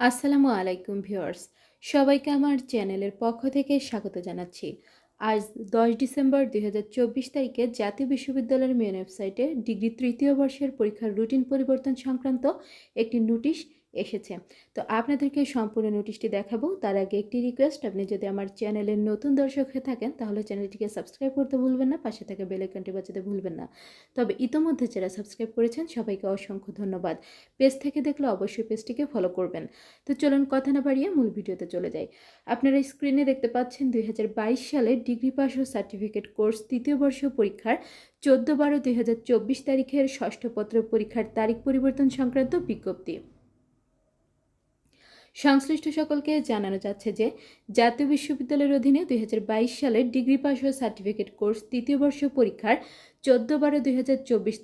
আসসালামু আলাইকুম ভিউয়ার্স। সবাইকে আমার চ্যানেলের পক্ষ থেকে স্বাগত জানাচ্ছি। আজ দশ ডিসেম্বর দুই হাজার চব্বিশ তারিখে জাতীয় বিশ্ববিদ্যালয়ের মেন ওয়েবসাইটে ডিগ্রি তৃতীয় বর্ষের পরীক্ষার রুটিন পরিবর্তন সংক্রান্ত একটি নোটিশ এসেছে। তো আপনাদেরকে সম্পূর্ণ নোটিশটি দেখাবো। তার আগে একটি রিকোয়েস্ট আপনি যদি আমার চ্যানেলের নতুন দর্শক হয়ে থাকেন, তাহলে চ্যানেলটিকে সাবস্ক্রাইব করতে ভুলবেন না, পাশে থাকা বেল আইকনটি বাজাতে ভুলবেন না। তবে ইতোমধ্যে যারা সাবস্ক্রাইব করেছেন, সবাইকে অসংখ্য ধন্যবাদ। পেজ থেকে দেখলে অবশ্যই পেজটিকে ফলো করবেন। তো চলুন কথা না বাড়িয়ে মূল ভিডিওতে চলে যাই। আপনারা স্ক্রিনে দেখতে পাচ্ছেন দুই সালে ডিগ্রি পাস ও সার্টিফিকেট কোর্স তৃতীয় বর্ষ পরীক্ষার চোদ্দ বারো দুই তারিখের ষষ্ঠ পত্র পরীক্ষার তারিখ পরিবর্তন সংক্রান্ত বিজ্ঞপ্তি। সংশ্লিষ্ট সকলকে জানানো যাচ্ছে যে জাতীয় বিশ্ববিদ্যালয়ের অধীনে দুই হাজার বাইশ সালের ডিগ্রি পাস ও সার্টিফিকেট কোর্স তৃতীয় বর্ষ পরীক্ষার চোদ্দ বারো দুই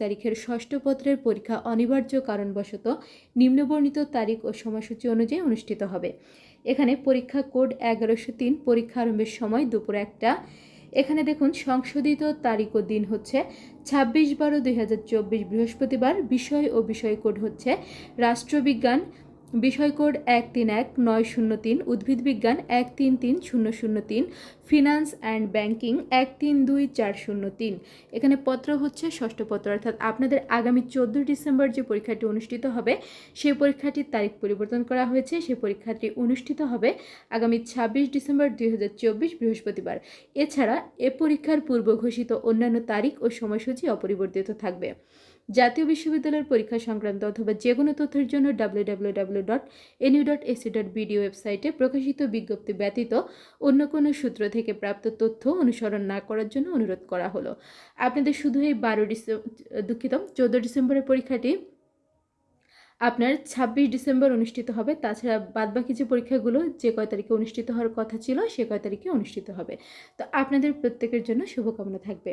তারিখের ষষ্ঠ পত্রের পরীক্ষা অনিবার্য কারণবশত নিম্নবর্ণিত তারিখ ও সময়সূচি অনুযায়ী অনুষ্ঠিত হবে। এখানে পরীক্ষা কোড এগারোশো তিন, পরীক্ষা আরম্ভের সময় দুপুর একটা। এখানে দেখুন, সংশোধিত তারিখ ও দিন হচ্ছে ছাব্বিশ বারো দুই বৃহস্পতিবার। বিষয় ও বিষয় কোড হচ্ছে রাষ্ট্রবিজ্ঞান বিষয় কোড এক তিন এক, নয় শূন্য তিন, উদ্ভিদ বিজ্ঞান এক তিন তিন, শূন্য শূন্য তিন, ফিনান্স অ্যান্ড ব্যাংকিং এক তিন দুই চার শূন্য তিন। এখানে পত্র হচ্ছে ষষ্ঠ পত্র, অর্থাৎ আপনাদের আগামী চোদ্দ ডিসেম্বর যে পরীক্ষাটি অনুষ্ঠিত হবে, সেই পরীক্ষাটির তারিখ পরিবর্তন করা হয়েছে। সেই পরীক্ষাটি অনুষ্ঠিত হবে আগামী ছাব্বিশ ডিসেম্বর দুই হাজার চব্বিশ বৃহস্পতিবার। এছাড়া এ পরীক্ষার পূর্ব ঘোষিত অন্যান্য তারিখ ও সময়সূচি অপরিবর্তিত থাকবে। জাতীয় বিশ্ববিদ্যালয়ের পরীক্ষা সংক্রান্ত অথবা যে কোনো তথ্যের জন্য W W W dot N U dot A C dot BDO ওয়েবসাইটে প্রকাশিত বিজ্ঞপ্তি ব্যতীত অন্য কোনো সূত্র থেকে প্রাপ্ত তথ্য অনুসরণ না করার জন্য অনুরোধ করা হলো। আপনাদের শুধু এই বারো ডিসেম্বর দুঃখিত চোদ্দ ডিসেম্বরের পরীক্ষাটি আপনার ছাব্বিশ ডিসেম্বর অনুষ্ঠিত হবে। তাছাড়া বাদবাকি যে পরীক্ষাগুলো, যে কয় তারিখে অনুষ্ঠিত হওয়ার কথা ছিল, সে কয় তারিখে অনুষ্ঠিত হবে। তো আপনাদের প্রত্যেকের জন্য শুভকামনা থাকবে।